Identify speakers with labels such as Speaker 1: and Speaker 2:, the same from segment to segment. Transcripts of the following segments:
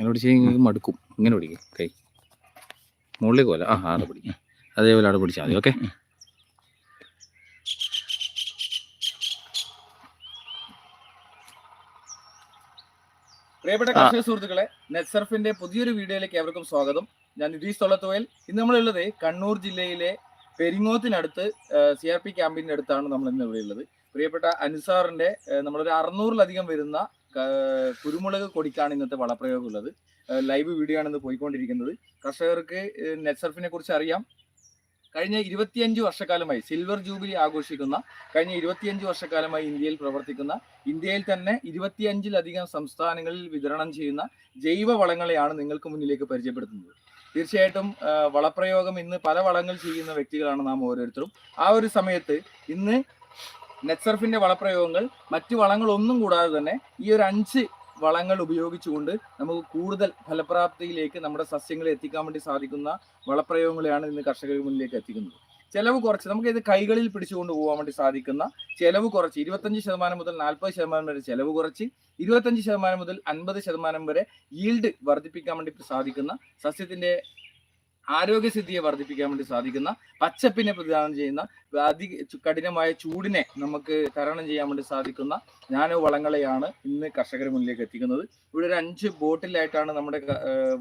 Speaker 1: അങ്ങനെ പിടിച്ച് മടുക്കും. ഇങ്ങനെ പിടിക്കും കൈ. മുകളിലേക്ക് പോലെ ആ ആടെ പിടിക്കും അതേപോലെ ആടെ പിടിച്ചാൽ മതി ഓക്കെ?
Speaker 2: പ്രിയപ്പെട്ട കർഷക സുഹൃത്തുക്കളെ നെറ്റ്സർഫിന്റെ പുതിയൊരു വീഡിയോയിലേക്ക് ഏവർക്കും സ്വാഗതം. ഞാൻ നിതീഷ് തൊള്ളത്തോയിൽ. ഇന്ന് നമ്മളുള്ളത് കണ്ണൂർ ജില്ലയിലെ പെരിങ്ങോത്തിനടുത്ത് സി ആർ പി ക്യാമ്പിന്റെ അടുത്താണ് നമ്മൾ ഇന്ന് ഇവിടെ ഉള്ളത്. പ്രിയപ്പെട്ട അനുസാറിന്റെ നമ്മളൊരു അറുന്നൂറിലധികം വരുന്ന കുരുമുളക് കൊടിക്കാണ് ഇന്നത്തെ വളപ്രയോഗം ഉള്ളത്. ലൈവ് വീഡിയോ ആണ് ഇന്ന് പോയിക്കൊണ്ടിരിക്കുന്നത്. കർഷകർക്ക് നെറ്റ്സർഫിനെ കുറിച്ച് അറിയാം. കഴിഞ്ഞ ഇരുപത്തിയഞ്ച് വർഷക്കാലമായി സിൽവർ ജൂബിലി ആഘോഷിക്കുന്ന കഴിഞ്ഞ ഇരുപത്തിയഞ്ച് വർഷക്കാലമായി ഇന്ത്യയിൽ പ്രവർത്തിക്കുന്ന ഇന്ത്യയിൽ തന്നെ ഇരുപത്തിയഞ്ചിലധികം സംസ്ഥാനങ്ങളിൽ വിതരണം ചെയ്യുന്ന ജൈവ വളങ്ങളെയാണ് നിങ്ങൾക്ക് മുന്നിലേക്ക് പരിചയപ്പെടുത്തുന്നത്. തീർച്ചയായിട്ടും വളപ്രയോഗം ഇന്ന് പല വളങ്ങൾ ചെയ്യുന്ന വ്യക്തികളാണ് നാം ഓരോരുത്തരും. ആ ഒരു സമയത്ത് ഇന്ന് നെറ്റ്സർഫിന്റെ വളപ്രയോഗങ്ങൾ മറ്റു വളങ്ങളൊന്നും കൂടാതെ തന്നെ ഈ ഒരു അഞ്ച് വളങ്ങൾ ഉപയോഗിച്ചുകൊണ്ട് നമുക്ക് കൂടുതൽ ഫലപ്രാപ്തിയിലേക്ക് നമ്മുടെ സസ്യങ്ങളെ എത്തിക്കാൻ വേണ്ടി സാധിക്കുന്ന വളപ്രയോഗങ്ങളെയാണ് ഇന്ന് കർഷകർക്ക് മുന്നിലേക്ക് എത്തിക്കുന്നത്. ചെലവ് കുറച്ച് നമുക്ക് ഇത് കൈകളിൽ പിടിച്ചുകൊണ്ട് പോകാൻ വേണ്ടി സാധിക്കുന്ന ചെലവ് കുറച്ച് ഇരുപത്തഞ്ച് ശതമാനം മുതൽ നാൽപ്പത് ശതമാനം വരെ ചെലവ് കുറച്ച് ഇരുപത്തഞ്ച് ശതമാനം മുതൽ അൻപത് ശതമാനം വരെ ഈൽഡ് വർദ്ധിപ്പിക്കാൻ വേണ്ടി സാധിക്കുന്ന സസ്യത്തിന്റെ ആരോഗ്യസിദ്ധിയെ വർദ്ധിപ്പിക്കാൻ വേണ്ടി സാധിക്കുന്ന പച്ചപ്പിനെ പ്രതിദാനം ചെയ്യുന്ന അതി കഠിനമായ ചൂടിനെ നമുക്ക് തരണം ചെയ്യാൻ വേണ്ടി സാധിക്കുന്ന നാനോ വളങ്ങളെയാണ് ഇന്ന് കർഷകർ മുന്നിലേക്ക് എത്തിക്കുന്നത്. ഇവിടെ ഒരു അഞ്ച് ബോട്ടിലായിട്ടാണ് നമ്മുടെ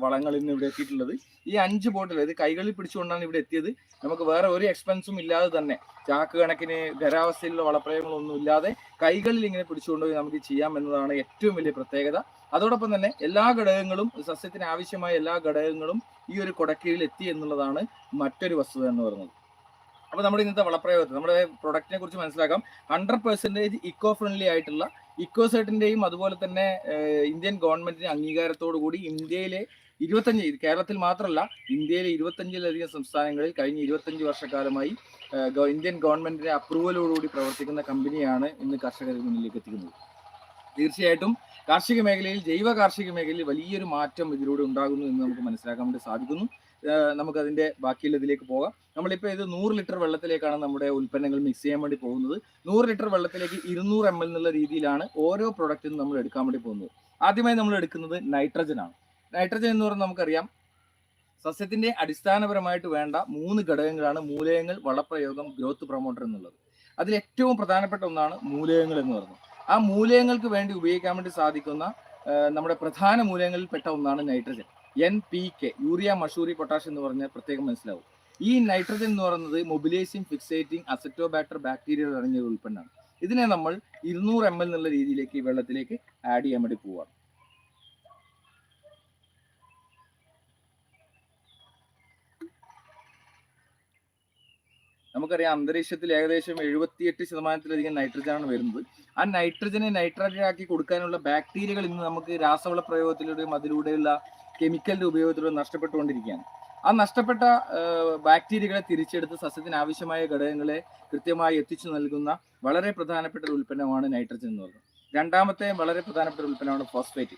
Speaker 2: വളങ്ങൾ ഇന്ന് ഇവിടെ എത്തിയിട്ടുള്ളത്. ഈ അഞ്ച് ബോട്ടിൽ ഇത് കൈകളിൽ പിടിച്ചുകൊണ്ടാണ് ഇവിടെ എത്തിയത്. നമുക്ക് വേറെ ഒരു എക്സ്പെൻസും ഇല്ലാതെ തന്നെ ചാക്ക് കണക്കിന് ഖരാവസ്ഥയിലുള്ള വളപ്രയോഗങ്ങളൊന്നും ഇല്ലാതെ കൈകളിൽ ഇങ്ങനെ പിടിച്ചുകൊണ്ടുപോയി നമുക്ക് ചെയ്യാം എന്നതാണ് ഏറ്റവും വലിയ പ്രത്യേകത. അതോടൊപ്പം തന്നെ എല്ലാ ഘടകങ്ങളും സസ്യത്തിന് ആവശ്യമായ എല്ലാ ഘടകങ്ങളും ഈ ഒരു കൊടക്കീഴിൽ എത്തി എന്നുള്ളതാണ് മറ്റൊരു വസ്തുത എന്ന് പറയുന്നത്. അപ്പോൾ നമ്മുടെ ഇന്നത്തെ വളപ്രയോഗത്തിൽ നമ്മുടെ പ്രൊഡക്റ്റിനെ കുറിച്ച് മനസ്സിലാക്കാം. ഹൺഡ്രഡ് പെർസെന്റേജ് ഇക്കോ ഫ്രണ്ട്ലി ആയിട്ടുള്ള ഇക്കോസെറ്റിന്റെയും അതുപോലെ തന്നെ ഇന്ത്യൻ ഗവൺമെന്റിന്റെ അംഗീകാരത്തോടു കൂടി ഇന്ത്യയിലെ ഇരുപത്തഞ്ച് കേരളത്തിൽ മാത്രമല്ല ഇന്ത്യയിലെ ഇരുപത്തഞ്ചിലധികം സംസ്ഥാനങ്ങളിൽ കഴിഞ്ഞ ഇരുപത്തഞ്ച് വർഷക്കാലമായി ഇന്ത്യൻ ഗവൺമെന്റിന്റെ അപ്രൂവലോടുകൂടി പ്രവർത്തിക്കുന്ന കമ്പനിയാണ് ഇന്ന് കർഷകർക്ക് മുന്നിലേക്ക് എത്തിക്കുന്നത്. തീർച്ചയായിട്ടും കാർഷിക മേഖലയിൽ ജൈവ കാർഷിക മേഖലയിൽ വലിയൊരു മാറ്റം ഇതിലൂടെ ഉണ്ടാകുന്നു എന്ന് നമുക്ക് മനസ്സിലാക്കാൻ വേണ്ടി സാധിക്കുന്നു. ഏഹ് നമുക്ക് അതിന്റെ ബാക്കിയുള്ള ഇതിലേക്ക് പോകാം. നമ്മളിപ്പോൾ ഇത് നൂറ് ലിറ്റർ വെള്ളത്തിലേക്കാണ് നമ്മുടെ ഉൽപ്പന്നങ്ങൾ മിക്സ് ചെയ്യാൻ വേണ്ടി പോകുന്നത്. നൂറ് ലിറ്റർ വെള്ളത്തിലേക്ക് ഇരുന്നൂറ് എം എൽ എന്നുള്ള രീതിയിലാണ് ഓരോ പ്രൊഡക്റ്റും നമ്മൾ എടുക്കാൻ വേണ്ടി പോകുന്നത്. ആദ്യമായി നമ്മൾ എടുക്കുന്നത് നൈട്രജൻ ആണ്. നൈട്രജൻ എന്ന് പറഞ്ഞാൽ നമുക്കറിയാം സസ്യത്തിന്റെ അടിസ്ഥാനപരമായിട്ട് വേണ്ട മൂന്ന് ഘടകങ്ങളാണ് മൂലകങ്ങൾ വളപ്രയോഗം ഗ്രോത്ത് പ്രൊമോട്ടർ എന്നുള്ളത്. അതിൽ ഏറ്റവും പ്രധാനപ്പെട്ട ഒന്നാണ് മൂലകങ്ങൾ എന്ന് പറയുന്നത്. ആ മൂലകങ്ങൾക്ക് വേണ്ടി ഉപയോഗിക്കാൻ വേണ്ടി സാധിക്കുന്ന നമ്മുടെ പ്രധാന മൂലകങ്ങളിൽ പെട്ട ഒന്നാണ് nitrogen N P K urea Mussoorie potash എന്ന് പറഞ്ഞാൽ പ്രത്യേകം മനസ്സിലാവും. ഈ നൈട്രജൻ എന്ന് പറയുന്നത് മൊബിലേസിയം ഫിക്സേറ്റിംഗ് അസറ്റോബാക്ടർ ബാക്ടീരിയ അടങ്ങിയ ഉൽപ്പന്നമാണ്. ഇതിനെ നമ്മൾ ഇരുന്നൂറ് എം എൽ എന്നുള്ള രീതിയിലേക്ക് ഈ വെള്ളത്തിലേക്ക് ആഡ് ചെയ്യാൻ വേണ്ടി പോവാണ്. നമുക്കറിയാം അന്തരീക്ഷത്തിൽ ഏകദേശം എഴുപത്തിയെട്ട് ശതമാനത്തിലധികം നൈട്രജൻ ആണ് വരുന്നത്. ആ നൈട്രജനെ നൈട്രജൻ ആക്കി കൊടുക്കാനുള്ള ബാക്ടീരിയകൾ ഇന്ന് നമുക്ക് രാസവള പ്രയോഗത്തിലൂടെയും അതിലൂടെയുള്ള കെമിക്കലിന്റെ ഉപയോഗത്തിലൂടെ നഷ്ടപ്പെട്ടുകൊണ്ടിരിക്കുകയാണ്. ആ നഷ്ടപ്പെട്ട ബാക്ടീരിയകളെ തിരിച്ചെടുത്ത് സസ്യത്തിന് ആവശ്യമായ ഘടകങ്ങളെ കൃത്യമായി എത്തിച്ചു നൽകുന്ന വളരെ പ്രധാനപ്പെട്ട ഒരു ഉൽപ്പന്നമാണ് നൈട്രജൻ എന്ന് പറയുന്നത്. രണ്ടാമത്തെ വളരെ പ്രധാനപ്പെട്ട ഉൽപ്പന്നമാണ് ഫോസ്ഫേറ്റ്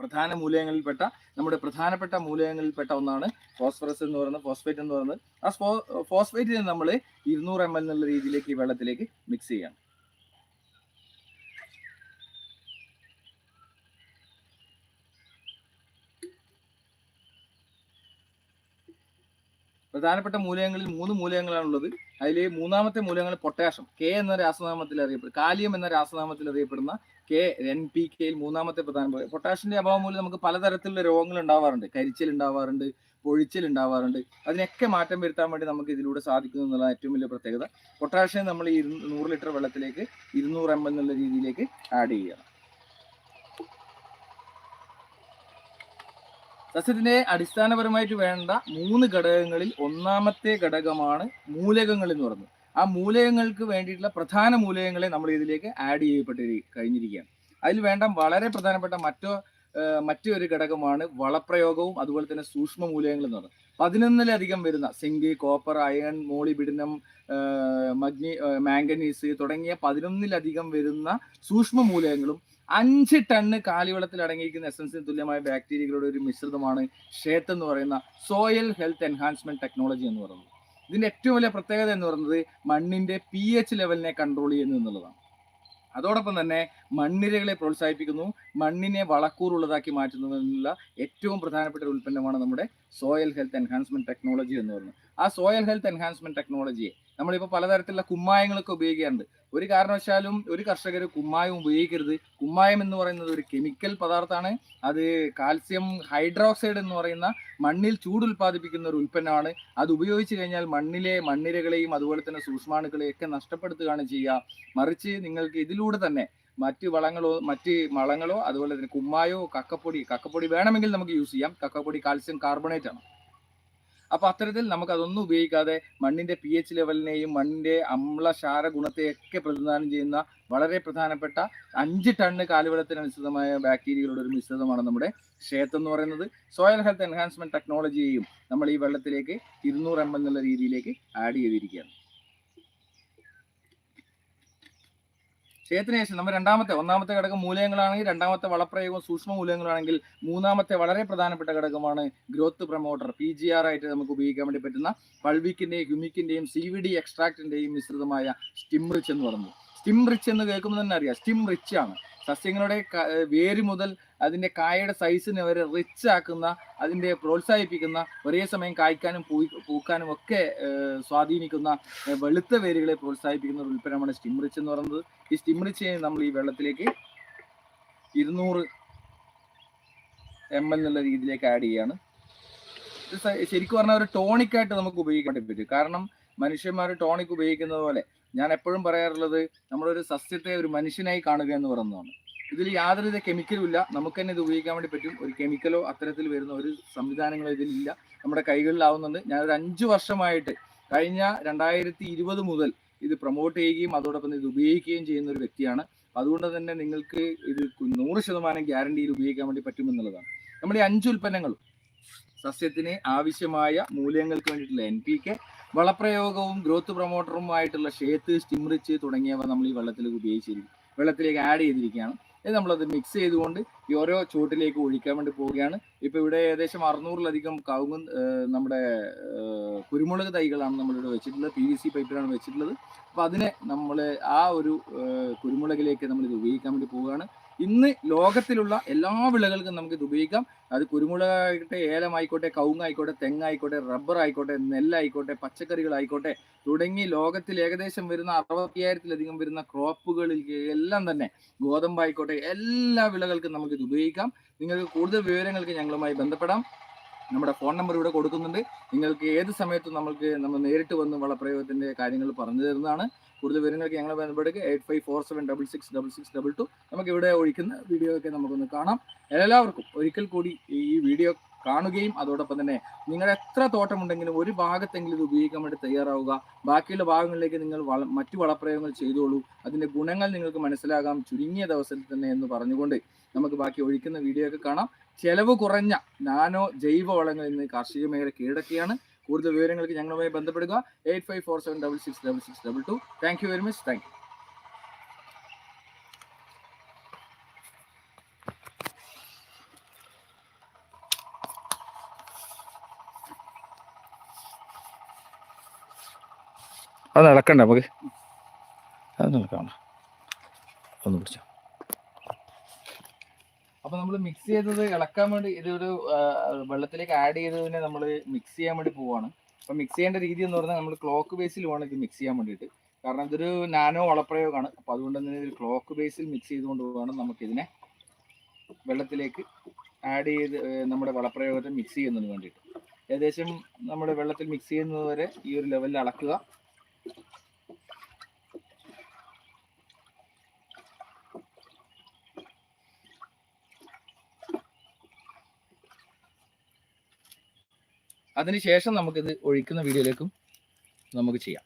Speaker 2: പ്രധാന മൂലകങ്ങളിൽപ്പെട്ട നമ്മുടെ പ്രധാനപ്പെട്ട മൂലകങ്ങളിൽപ്പെട്ട ഒന്നാണ് ഫോസ്ഫറസ് എന്ന് പറയുന്നത് ഫോസ്ഫേറ്റ് എന്ന് പറയുന്നത്. ആ ഫോസ്ഫേറ്റിനെ നമ്മൾ ഇരുന്നൂറ് എം എൽ എന്നുള്ള രീതിയിലേക്ക് ഈ വെള്ളത്തിലേക്ക് മിക്സ് ചെയ്യണം. പ്രധാനപ്പെട്ട മൂലകങ്ങളിൽ മൂന്ന് മൂലകങ്ങളാണുള്ളത്. അതിൽ മൂന്നാമത്തെ മൂലകങ്ങൾ പൊട്ടാഷ്യം. കെ എന്ന രാസനാമത്തിൽ അറിയപ്പെടും. കാലിയം എന്ന രാസനാമത്തിൽ അറിയപ്പെടുന്ന കെ എൻ പി കെയിൽ മൂന്നാമത്തെ പ്രധാന പൊട്ടാഷ്യന്റെ അഭാവം മൂലം നമുക്ക് പലതരത്തിലുള്ള രോഗങ്ങൾ ഉണ്ടാവാറുണ്ട്. കരിച്ചിൽ ഉണ്ടാവാറുണ്ട് പൊഴിച്ചിൽ ഉണ്ടാവാറുണ്ട്. അതിനൊക്കെ മാറ്റം വരുത്താൻ വേണ്ടി നമുക്ക് ഇതിലൂടെ സാധിക്കുന്നു എന്നുള്ള ഏറ്റവും വലിയ പ്രത്യേകത. പൊട്ടാഷ്യം നമ്മൾ ഈ നൂറ് ലിറ്റർ വെള്ളത്തിലേക്ക് ഇരുന്നൂറ് എം എന്നുള്ള രീതിയിലേക്ക് ആഡ് ചെയ്യണം സസ്യത്തിന്റെ അടിസ്ഥാനപരമായിട്ട് വേണ്ട മൂന്ന് ഘടകങ്ങളിൽ ഒന്നാമത്തെ ഘടകമാണ് മൂലകങ്ങൾ എന്ന് പറയുന്നത്. ആ മൂലകങ്ങൾക്ക് വേണ്ടിയിട്ടുള്ള പ്രധാന മൂലകങ്ങളെ നമ്മൾ ഇതിലേക്ക് ആഡ് ചെയ്യപ്പെട്ടി കഴിഞ്ഞിരിക്കുകയാണ്. അതിൽ വേണ്ട വളരെ പ്രധാനപ്പെട്ട മറ്റോ മറ്റൊരു ഘടകമാണ് വളപ്രയോഗവും അതുപോലെ തന്നെ സൂക്ഷ്മ മൂലകങ്ങൾ എന്ന് പറയുന്നത്. പതിനൊന്നിലധികം വരുന്ന സിങ്ക് കോപ്പർ അയൺ മോളിബിഡിനം മഗ്നി മാംഗനീസ് തുടങ്ങിയ പതിനൊന്നിലധികം വരുന്ന സൂക്ഷ്മ മൂലകങ്ങളും അഞ്ച് ടണ്ണ് കാലിവെള്ളത്തിൽ അടങ്ങിയിരിക്കുന്ന എസൻസിന് തുല്യമായ ബാക്ടീരിയകളുടെ ഒരു മിശ്രിതമാണ് ഷേത്ത് എന്ന് പറയുന്ന സോയിൽ ഹെൽത്ത് എൻഹാൻസ്മെന്റ് ടെക്നോളജി എന്ന് പറയുന്നത്. ഇതിന്റെ ഏറ്റവും വലിയ പ്രത്യേകത എന്ന് പറയുന്നത് മണ്ണിന്റെ പി എച്ച് ലെവലിനെ കൺട്രോൾ ചെയ്യുന്നു എന്നുള്ളതാണ്. അതോടൊപ്പം തന്നെ മണ്ണിരകളെ പ്രോത്സാഹിപ്പിക്കുന്നു. മണ്ണിനെ വളക്കൂറുള്ളതാക്കി മാറ്റുന്നതിനുള്ള ഏറ്റവും പ്രധാനപ്പെട്ട ഒരു ഉൽപ്പന്നമാണ് നമ്മുടെ സോയിൽ ഹെൽത്ത് എൻഹാൻസ്മെന്റ് ടെക്നോളജി എന്ന് പറയുന്നത്. ആ സോയിൽ ഹെൽത്ത് എൻഹാൻസ്മെന്റ് ടെക്നോളജിയെ നമ്മളിപ്പോൾ പലതരത്തിലുള്ള കുമ്മായങ്ങളൊക്കെ ഉപയോഗിക്കാറുണ്ട്. ഒരു കാരണവശാലും ഒരു കർഷകർ കുമ്മായം ഉപയോഗിക്കരുത്. കുമ്മായം എന്ന് പറയുന്നത് ഒരു കെമിക്കൽ പദാർത്ഥമാണ് അത് കാൽസ്യം ഹൈഡ്രോക്സൈഡ് എന്ന് പറയുന്ന മണ്ണിൽ ചൂട് ഉൽപ്പാദിപ്പിക്കുന്ന ഒരു ഉൽപ്പന്നമാണ്. അത് ഉപയോഗിച്ച് കഴിഞ്ഞാൽ മണ്ണിലെ മണ്ണിരകളെയും അതുപോലെ തന്നെ സൂക്ഷ്മാണുക്കളെയും ഒക്കെ നഷ്ടപ്പെടുത്തുകയാണ് ചെയ്യുക. മറിച്ച് നിങ്ങൾക്ക് ഇതിലൂടെ തന്നെ മറ്റ് വളങ്ങളോ മറ്റ് വളങ്ങളോ അതുപോലെ തന്നെ കുമ്മായോ കക്കപ്പൊടി കക്കപ്പൊടി വേണമെങ്കിൽ നമുക്ക് യൂസ് ചെയ്യാം. കക്കപ്പൊടി കാൽസ്യം കാർബണേറ്റ് ആണ് അപ്പൊ അത്തരത്തിൽ നമുക്ക് അതൊന്നും ഉപയോഗിക്കാതെ മണ്ണിന്റെ പി എച്ച് ലെവലിനെയും മണ്ണിന്റെ അമ്ലക്ഷാര ഗുണത്തെയൊക്കെ പ്രതിദാനം ചെയ്യുന്ന വളരെ പ്രധാനപ്പെട്ട അഞ്ച് ടണ്ണ് കാലുവെള്ളത്തിനനുസൃതമായ ബാക്ടീരിയകളുടെ ഒരു മിശ്രിതമാണ് നമ്മുടെ ക്ഷേത്രം എന്ന് പറയുന്നത്. സോയിൽ ഹെൽത്ത് എൻഹാൻസ്മെന്റ് ടെക്നോളജിയെയും നമ്മൾ ഈ വെള്ളത്തിലേക്ക് ഇരുന്നൂറ് എം എൽ എന്നുള്ള രീതിയിലേക്ക് ആഡ് ചെയ്തിരിക്കുകയാണ്. ക്ഷേത്രത്തിന് ശേഷം നമ്മൾ രണ്ടാമത്തെ ഒന്നാമത്തെ ഘടകം മൂലയങ്ങളാണെങ്കിൽ രണ്ടാമത്തെ വളപ്രയോഗം സൂക്ഷ്മ മൂലയങ്ങളാണെങ്കിൽ മൂന്നാമത്തെ വളരെ പ്രധാനപ്പെട്ട ഘടകമാണ് growth promoter P G R ആയിട്ട് നമുക്ക് ഉപയോഗിക്കാൻ വേണ്ടി പറ്റുന്ന പൾവിക്കിന്റെയും ഹ്യൂമിക്കിന്റെയും സി വി ഡി എക്സ്ട്രാക്റ്റിന്റെയും മിശ്രിതമായ സ്റ്റിം റിച്ച് എന്ന് പറഞ്ഞു സ്റ്റിം റിച്ച് എന്ന് കേൾക്കുമ്പോൾ തന്നെ അറിയാം. സ്റ്റിം റിച്ച് ആണ്. സസ്യങ്ങളുടെ വേര് മുതൽ അതിന്റെ കായയുടെ സൈസിനെ വരെ റിച്ച് ആക്കുന്ന അതിന്റെ പ്രോത്സാഹിപ്പിക്കുന്ന ഒരേ സമയം കായ്ക്കാനും പൂയി പൂക്കാനും ഒക്കെ സ്വാധീനിക്കുന്ന വെളുത്ത വേരുകളെ പ്രോത്സാഹിപ്പിക്കുന്ന ഒരു ഉൽപ്പന്നമാണ് സ്റ്റിം റിച്ച് എന്ന് പറയുന്നത്. ഈ സ്റ്റിം റിച്ച് നമ്മൾ ഈ വെള്ളത്തിലേക്ക് ഇരുന്നൂറ് എം എൽ എന്നുള്ള രീതിയിലേക്ക് ആഡ് ചെയ്യാണ്. ഇത് ശരിക്കും പറഞ്ഞാൽ ഒരു ടോണിക്കായിട്ട് നമുക്ക് ഉപയോഗിക്കാൻ വേണ്ടി പറ്റും. കാരണം മനുഷ്യന്മാർ ടോണിക് ഉപയോഗിക്കുന്നത് പോലെ ഞാൻ എപ്പോഴും പറയാറുള്ളത് നമ്മളൊരു സസ്യത്തെ ഒരു മനുഷ്യനായി കാണുക എന്ന് പറയുന്നതാണ്. ഇതിൽ യാതൊരുവിധ കെമിക്കലും ഇല്ല. നമുക്ക് തന്നെ ഇത് ഉപയോഗിക്കാൻ വേണ്ടി പറ്റും. ഒരു കെമിക്കലോ അത്തരത്തിൽ വരുന്ന ഒരു സംവിധാനങ്ങളോ ഇതിലില്ല നമ്മുടെ കൈകളിലാവുന്നുണ്ട്. ഞാൻ ഒരു അഞ്ച് വർഷമായിട്ട് കഴിഞ്ഞ രണ്ടായിരത്തി ഇരുപത് മുതൽ ഇത് പ്രൊമോട്ട് ചെയ്യുകയും അതോടൊപ്പം ഇത് ഉപയോഗിക്കുകയും ചെയ്യുന്ന ഒരു വ്യക്തിയാണ്. അതുകൊണ്ട് തന്നെ നിങ്ങൾക്ക് ഇത് നൂറ് ശതമാനം ഗ്യാരണ്ടിയിൽ ഉപയോഗിക്കാൻ വേണ്ടി പറ്റുമെന്നുള്ളതാണ്. നമ്മുടെ അഞ്ച് ഉൽപ്പന്നങ്ങളും സസ്യത്തിന് ആവശ്യമായ മൂല്യങ്ങൾക്ക് വേണ്ടിയിട്ടുള്ള എൻ പി കെ വളപ്രയോഗവും ഗ്രോത്ത് പ്രൊമോട്ടറുമായിട്ടുള്ള ഷേത്ത് സ്റ്റിംറിച്ച് തുടങ്ങിയവ നമ്മൾ ഈ വെള്ളത്തിലേക്ക് ഉപയോഗിച്ചിരിക്കും. വെള്ളത്തിലേക്ക് ആഡ് ചെയ്തിരിക്കുകയാണ്. ഇത് നമ്മളത് മിക്സ് ചെയ്തുകൊണ്ട് ഈ ഓരോ ചുവട്ടിലേക്ക് ഒഴിക്കാൻ വേണ്ടി പോവുകയാണ്. ഇപ്പോൾ ഇവിടെ ഏകദേശം അറുന്നൂറിലധികം കവുങ്ങ് നമ്മുടെ കുരുമുളക് തൈകളാണ് നമ്മളിവിടെ വെച്ചിട്ടുള്ളത്. പി വി സി പൈപ്പിലാണ് വെച്ചിട്ടുള്ളത്. അപ്പോൾ അതിനെ നമ്മൾ ആ ഒരു കുരുമുളകിലേക്ക് നമ്മളിത് ഉപയോഗിക്കാൻ വേണ്ടി പോവുകയാണ്. ഇന്ന് ലോകത്തിലുള്ള എല്ലാ വിളകൾക്കും നമുക്ക് ഇത് ഉപയോഗിക്കാം. അത് കുരുമുളകായിക്കോട്ടെ ഏലമായിക്കോട്ടെ കവുങ്ങായിക്കോട്ടെ തെങ്ങായിക്കോട്ടെ റബ്ബർ ആയിക്കോട്ടെ നെല്ലായിക്കോട്ടെ പച്ചക്കറികളായിക്കോട്ടെ തുടങ്ങി ലോകത്തിൽ ഏകദേശം വരുന്ന അറുപത്തിയായിരത്തിലധികം വരുന്ന ക്രോപ്പുകളിൽ എല്ലാം തന്നെ ഗോതമ്പായിക്കോട്ടെ എല്ലാ വിളകൾക്കും നമുക്ക് ഇത് ഉപയോഗിക്കാം. നിങ്ങൾക്ക് കൂടുതൽ വിവരങ്ങൾക്ക് ഞങ്ങളുമായി ബന്ധപ്പെടാം. നമ്മുടെ ഫോൺ നമ്പർ ഇവിടെ കൊടുക്കുന്നുണ്ട്. നിങ്ങൾക്ക് ഏത് സമയത്തും നമ്മൾക്ക് നമ്മൾ നേരിട്ട് വന്ന് വളപ്രയോഗത്തിന്റെ കാര്യങ്ങൾ പറഞ്ഞു തരുന്നതാണ്. കൂടുതൽ വിവരങ്ങളൊക്കെ ഞങ്ങളെ ബന്ധപ്പെടുക. Eight five four seven double six double six double two നമുക്ക് ഇവിടെ ഒഴിക്കുന്ന വീഡിയോ ഒക്കെ നമുക്കൊന്ന് കാണാം. എല്ലാവർക്കും ഒരിക്കൽ കൂടി ഈ വീഡിയോ കാണുകയും അതോടൊപ്പം തന്നെ നിങ്ങളുടെ എത്ര തോട്ടം ഉണ്ടെങ്കിലും ഒരു ഭാഗത്തെങ്കിലും ഇത് ഉപയോഗിക്കാൻ വേണ്ടി തയ്യാറാവുക. ബാക്കിയുള്ള ഭാഗങ്ങളിലേക്ക് നിങ്ങൾ വള മറ്റു വളപ്രയോഗങ്ങൾ ചെയ്തോളൂ. അതിന്റെ ഗുണങ്ങൾ നിങ്ങൾക്ക് മനസ്സിലാകാം ചുരുങ്ങിയ ദിവസത്തിൽ തന്നെ എന്ന് പറഞ്ഞുകൊണ്ട് നമുക്ക് ബാക്കി ഒഴിക്കുന്ന വീഡിയോ ഒക്കെ കാണാം. ചെലവ് കുറഞ്ഞ നാനോ ജൈവ വളങ്ങൾ ഇന്ന് കാർഷിക മേഖല കീഴടക്കിയാണ് കൂടുതൽ വിവരങ്ങൾക്ക് ഞങ്ങളുമായി ബന്ധപ്പെടുക. Eight five four seven double six double six double two thank you very much thank you
Speaker 1: അത് നടക്കണ്ട നമുക്ക്. അത് നടക്കണം ഒന്ന് പിടിച്ചോ.
Speaker 2: അപ്പൊ നമ്മൾ മിക്സ് ചെയ്തത് ഇളക്കാൻ വേണ്ടി ഇതൊരു വെള്ളത്തിലേക്ക് ആഡ് ചെയ്തതിനെ നമ്മൾ മിക്സ് ചെയ്യാൻ വേണ്ടി പോവാണ്. അപ്പൊ മിക്സ് ചെയ്യേണ്ട രീതി എന്ന് പറഞ്ഞാൽ നമ്മൾ ക്ലോക്ക് ബേസിൽ വേണം ഇത് മിക്സ് ചെയ്യാൻ വേണ്ടിയിട്ട്. കാരണം ഇതൊരു നാനോ വളപ്രയോഗമാണ്. അപ്പൊ അതുകൊണ്ട് തന്നെ ക്ലോക്ക് ബേസിൽ മിക്സ് ചെയ്തുകൊണ്ട് വേണം നമുക്ക് ഇതിനെ വെള്ളത്തിലേക്ക് ആഡ് ചെയ്ത് നമ്മുടെ വളപ്രയോഗത്തെ മിക്സ് ചെയ്യുന്നതിന് വേണ്ടിയിട്ട്. ഏകദേശം നമ്മുടെ വെള്ളത്തിൽ മിക്സ് ചെയ്യുന്നത് വരെ ഈ ഒരു ലെവലിൽ അളക്കുക. അതിനുശേഷം നമുക്കിത് ഒഴിക്കുന്ന വീഡിയോയിലേക്കും നമുക്ക് ചെയ്യാം.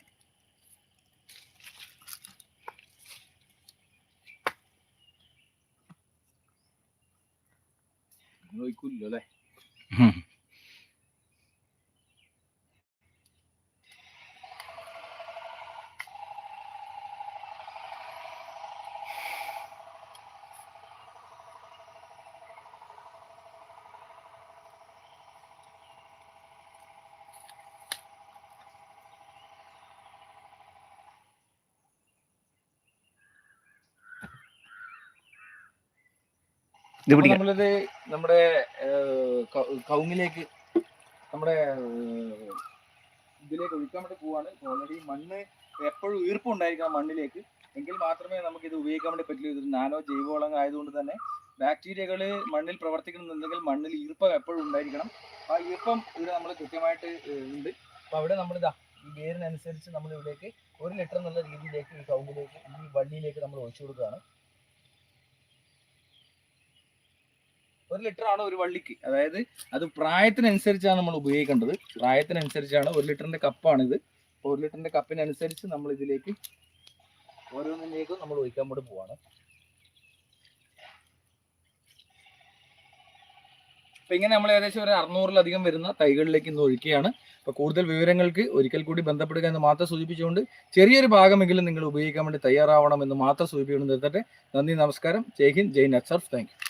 Speaker 2: ഒഴിക്കില്ലോ
Speaker 1: ഇത് പിടിക്കാം.
Speaker 2: നമ്മുടെ കൗങ്ങിലേക്ക് നമ്മുടെ ഇതിലേക്ക് ഒഴിക്കാൻ വേണ്ടി പോവാണ്. ഓൾറെഡി മണ്ണ് എപ്പോഴും ഈർപ്പം ഉണ്ടായിരിക്കണം മണ്ണിലേക്ക്. എങ്കിൽ മാത്രമേ നമുക്ക് ഇത് ഉപയോഗിക്കാൻ വേണ്ടി പറ്റുള്ളൂ ഇത് നാനോ ജൈവവളം ആയതുകൊണ്ട് തന്നെ ബാക്ടീരിയകൾ മണ്ണിൽ പ്രവർത്തിക്കണമെന്നുണ്ടെങ്കിൽ മണ്ണിൽ ഈർപ്പം എപ്പോഴും ഉണ്ടായിരിക്കണം. ആ ഈർപ്പം ഇവിടെ നമ്മൾ കൃത്യമായിട്ട് ഉണ്ട്. അപ്പൊ അവിടെ നമ്മളിതാ ഈ വേരിനനുസരിച്ച് നമ്മൾ ഇവിടേക്ക് ഒരു ലിറ്റർ എന്നുള്ള രീതിയിലേക്ക് ഈ കൗമിലേക്ക് ഈ വള്ളിയിലേക്ക് നമ്മൾ ഒഴിച്ചു കൊടുക്കുകയാണ്. ഒരു ലിറ്റർ ആണ് ഒരു വള്ളിക്ക്. അതായത് അത് പ്രായത്തിനനുസരിച്ചാണ് നമ്മൾ ഉപയോഗിക്കേണ്ടത്. പ്രായത്തിനനുസരിച്ചാണ് ഒരു ലിറ്ററിന്റെ കപ്പാണ് ഇത് ഒരു ലിറ്ററിന്റെ കപ്പിനനുസരിച്ച് നമ്മൾ ഇതിലേക്ക് ഓരോന്നിലേക്കും നമ്മൾ ഒഴിക്കാൻ വേണ്ടി പോവാണ്. അപ്പൊ ഇങ്ങനെ നമ്മൾ ഏകദേശം ഒരു അറുന്നൂറിലധികം വരുന്ന തൈകളിലേക്ക് ഇന്ന് ഒഴിക്കുകയാണ്. അപ്പൊ കൂടുതൽ വിവരങ്ങൾക്ക് ഒരിക്കൽ കൂടി ബന്ധപ്പെടുക എന്ന് മാത്രം സൂചിപ്പിച്ചുകൊണ്ട് ചെറിയൊരു ഭാഗമെങ്കിലും നിങ്ങൾ ഉപയോഗിക്കാൻ വേണ്ടി തയ്യാറാവണം എന്ന് മാത്രം സൂചിപ്പിക്കുന്നു നിർത്തട്ടെ. നന്ദി നമസ്കാരം. ജയ് ഹിന്ദ് ജയ് നക്സർഫ് താങ്ക് യു